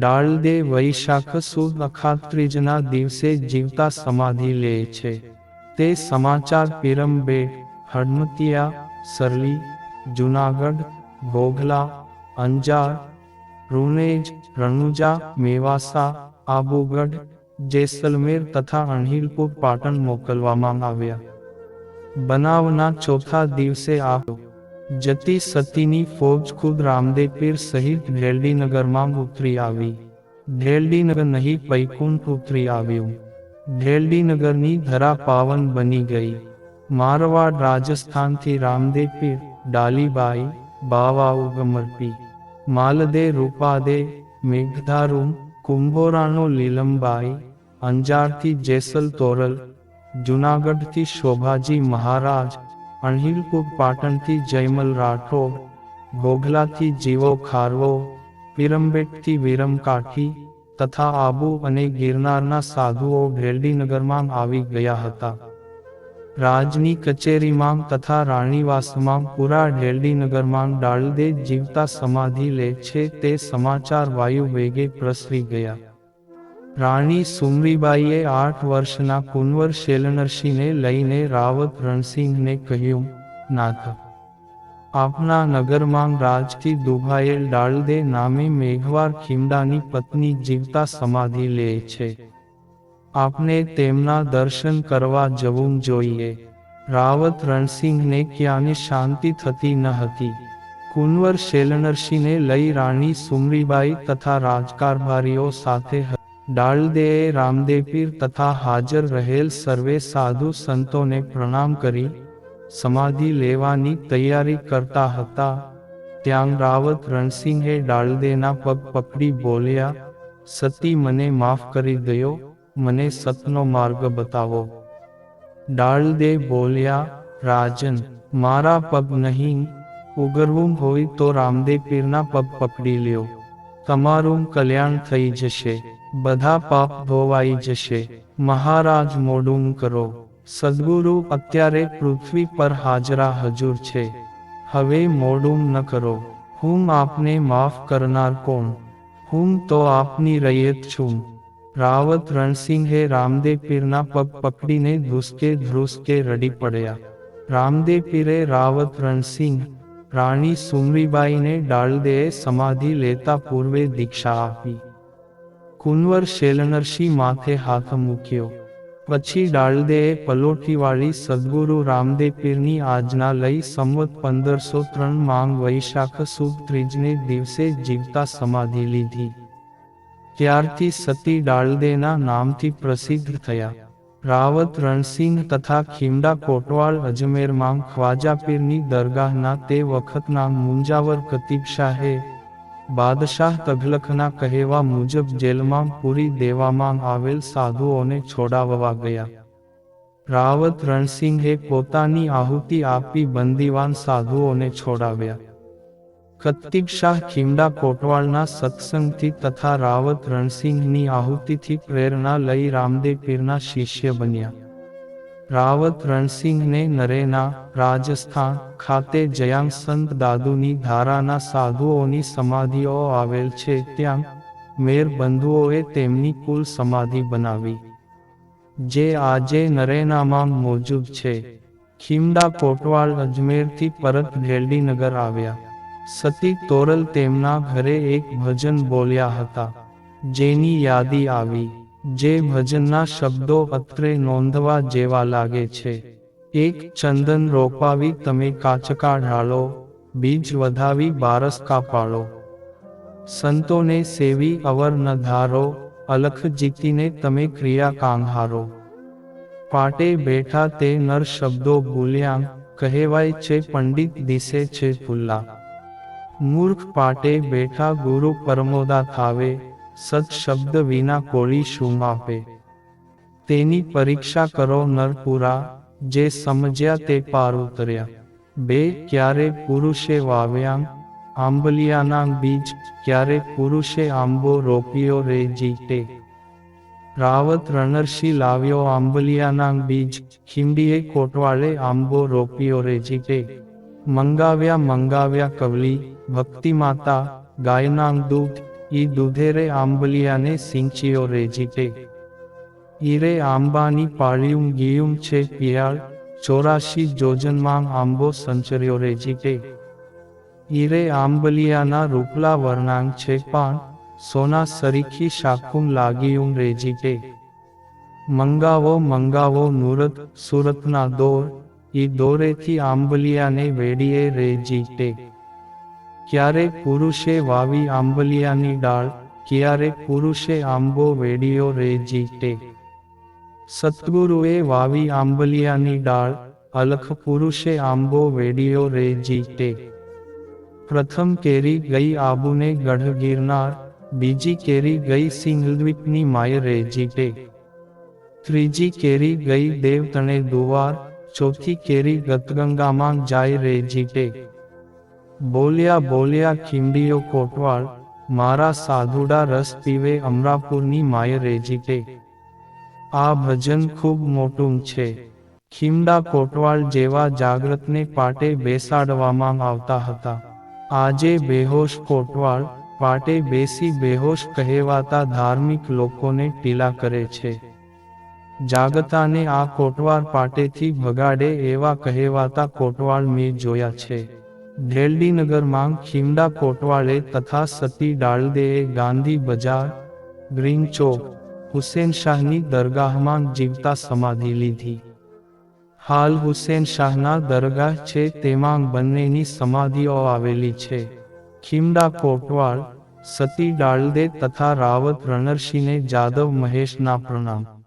ડાળદે વૈશાખ સુદ અખાત્રીજના દિવસે જીવતા સમાધિ લે છે. તે સમાચાર પિરંબે હડમતિયા સરલી, જુનાગઢ ગોગલા અંજાર રૂનેજ રણુજા, મેવાસા, આબુગઢ, જેસલમેર તથા અણહિલપુર પાટણ મોકલવામાં આવ્યા. બનાવના ચોથા દિવસે આ જતી સતીની ફૌજ ખુદ રામદેવપીર સહિત ઢેલડીનગરમાં ઉતરી આવી. ઢેલડીનગર નહીં, પૈકુંઠ ઉતરી આવ્યું. ઢેલડીનગરની ધરા પાવન બની ગઈ. મારવાડ રાજસ્થાનથી રામદેવપીર ડાલીબાઈ, બાવા ઉગમરપી. માલદે, રૂપાદે, મેઘધારુમ, કુંભોરાનો લીલમબાઈ, અંજારથી જેસલ તોરલ, જુનાગઢથી શોભાજી મહારાજ અણહિલપુર પાટણથી જયમલ રાઠોડ ગોઘલાથી જીવો ખારવો, પિરમબેટથી વિરમ કાઠી, તથા આબુ અને ગિરનારના સાધુઓ ભેરડીનગરમાં આવી ગયા હતા. રાજની કચેરીમાં તથા રાણીવાસમાં પૂરા ઢેલડીનગરમાં ડાળદે જીવતા સમાધિ લે છે તે સમાચાર વાયુ વેગે પ્રસરી ગયા. રાણી સુમરીબાઈએ આઠ વર્ષના કુંવર શેલનરસિંહને લઈને રાવત રણસિંહને કહ્યું, નાથ, આપના નગરમાં રાજથી દુભાયેલ ડાળદે નામે મેઘવાર ખીમડાની પત્ની જીવતા સમાધિ લે છે. આપને તેમના દર્શન કરવા જવું જોઈએ રાવત રણસિંહને ક્યાંની શાંતિ થતી ન હતી. કુંવર શેલનરસિંહને લઈ રાણી સુમરીબાઈ તથા રાજકારભારીઓ સાથે ડાળદેએ રામદેવપીર તથા હાજર રહેલ સર્વે સાધુ સંતોને પ્રણામ કરી, સમાધિ લેવાની તૈયારી કરતા હતા. ત્યાં રાવત રણસિંહે ડાળદેના પગ પકડી બોલ્યા, સતી, મને માફ કરી દયો, મને સતનો માર્ગ બતાવો. ડાળદે બોલ્યા, રાજન, મારા પગ નહીં, ઉગરવું હોય તો રામદેવ પીરના પગ પકડી લ્યો. તમારું કલ્યાણ થઈ જશે. બધા પાપ ધોવાઈ જશે. મહારાજ મોડું કરો. સદગુરુ અત્યારે પૃથ્વી પર હાજરા હજુર છે. હવે મોડું ન કરો. હું આપને માફ કરનાર કોણ? હું તો આપની રૈયત છું. રાવત રણસિંહે રામદેવ પીરના પગ પકડીને ધ્રુસકે ધ્રુસકે રડી પડ્યા. રામદેવ પીરે રાવત રણસિંહ, રાણી સુમરીબાઈને ડાળદેએ સમાધિ લેતા પૂર્વે દીક્ષા આપી. કુંવર શેલનરશી માથે હાથ મૂક્યો. પછી ડાળદેએ પલોઠીવાળી સદગુરુ રામદેવ પીરની આજના લઈ સંવત પંદરસો ત્રણ માંગ વૈશાખ સુદ ત્રીજને દિવસે જીવતા સમાધિ લીધી. ત્યારથી સતી ડાળદેના નામથી પ્રસિદ્ધ થયા. રાવત રણસિંહ તથા ખીમડા કોટવાળ અજમેરમાં ખ્વાજા પીરની દરગાહના તે વખતના મુંજાવર કતીબ શાહે બાદશાહ તઘલખના કહેવા મુજબ જેલમાં પૂરી દેવામાં આવેલ સાધુઓને છોડાવવા ગયા. રાવત રણસિંહે પોતાની આહુતિ આપી બંદીવાન સાધુઓને છોડાવ્યા. કતિક શાહ ખીમડા કોટવાળના સત્સંગથી તથા રાવત રણસિંહની આહુતિથી પ્રેરણા લઈ રામદેવ પીરના શિષ્ય બન્યા. રાવત રણસિંહને નરેના રાજસ્થાન ખાતે જયાંગ સંત દાદુની ધારાના સાધુઓની સમાધિઓ આવેલ છે, ત્યાં મેર બંધુઓએ તેમની કુલ સમાધિ બનાવી, જે આજે નરેનામાં મોજૂદ છે. ખીમડા કોટવાળ અજમેરથી પરત ભેલડીનગર આવ્યા. સતી તોરલ તેમના ઘરે એક ભજન બોલ્યા હતા, જેની યાદી આવી. જે ભજનના શબ્દો અત્રે નોંધવા જેવા લાગે છે. એક ચંદન રોપાવી તમે કાચકા ઢાળો, બીજ વધાવી બારસ કાપાળો. સંતોને સેવી અવર ન ધારો, અલખ જીતીને તમે ક્રિયા કાંહારો. પાટે બેઠા તે નર શબ્દો ભૂલ્યા, કહેવાય છે પંડિત દિશે છે ફુલ્લા. મૂર્ખ પાટે બેઠા ગુરુ પરમોદા થાવે સત શબ્દ વિના કોળી શું આપે? તેની પરીક્ષા કરો નરપુરા, જે સમજ્યા તે પાર ઉતર્યા. બે, ક્યારે પુરુષે વાવ્યા આંબલિયાના બીજ, ક્યારે પુરુષે આંબો રોપ્યો રે જીતે? રાવત રણર્ષિ લાવ્યો આંબલિયાના બીજ, ખીંડીએ કોટવાળે આંબો રોપ્યો રે જીતે. મંગાવ્યા મંગાવ્યા કવલી ભક્તિ માતા ગાયના દૂધ ઈ દુધેરે આંબલિયાને સિંચિયો રેજીતે ઈરે આંબાની પાળિયું ગિયું છે પિયાળ, ચોરાશી જોજનમાં આંબો સંચર્યો રેજીતે ઈરે આંબલિયાના રૂપલા વર્ણાંગ છે પાન, સોના સરીખી શાખું લાગિયું રેજીતે મંગાવો મંગાવો નુરત સુરતના દોર, ઈ દોરેથી આંબલિયાને વેડીએ રેજીતે ક્યારે પુરુષે વાવી આંબલિયાની ડાળ, ક્યારે પુરુષે આંબો વેડિયો રેજીતે સદગુરુએ વાવી આંબલિયાની ડાળ, અલખ પુરુષે આંબો વેડિયો રેજીતે પ્રથમ કેરી ગઈ આબુને ગઢ ગિરનાર, બીજી કેરી ગઈ સિંહદ્વીપની માય રેજીતે ત્રીજી કેરી ગઈ દેવતણે દુવાર, ચોથી કેરી ગતગંગામાં જાય રેજીતે બોલ્યા બોલ્યા ખીંડીઓ કોટવાળ, મારા સાધુડા રસ પીવે અમરાપુરની માય રેજીતે આ ભજન ખૂબ મોટું છે. ખીમડા કોટવાળ જેવા જાગ્રતને પાટે બેસાડવામાં આવતા હતા. આજે બેહોશ કોટવાળ, પાટે બેસી બેહોશ કહેવાતા ધાર્મિક લોકોને ટીલા કરે છે. જાગતાને આ કોટવાળ પાટેથી ભગાડે એવા કહેવાતા કોટવાળ મેં જોયા છે. ઢેલડીનગરમાં ખીમડા કોટવાળે તથા સતી ડાળદેએ ગાંધી બજાર, ગ્રીન ચોક, હુસેન શાહની દરગાહમાં જીવતા સમાધિ લીધી. હાલ હુસેન શાહના દરગાહ છે તેમાં બંનેની સમાધિઓ આવેલી છે. ખીમડા કોટવાળ, સતી ડાળદે તથા રાવત રણર્ષિને જાદવ મહેશના પ્રણામ.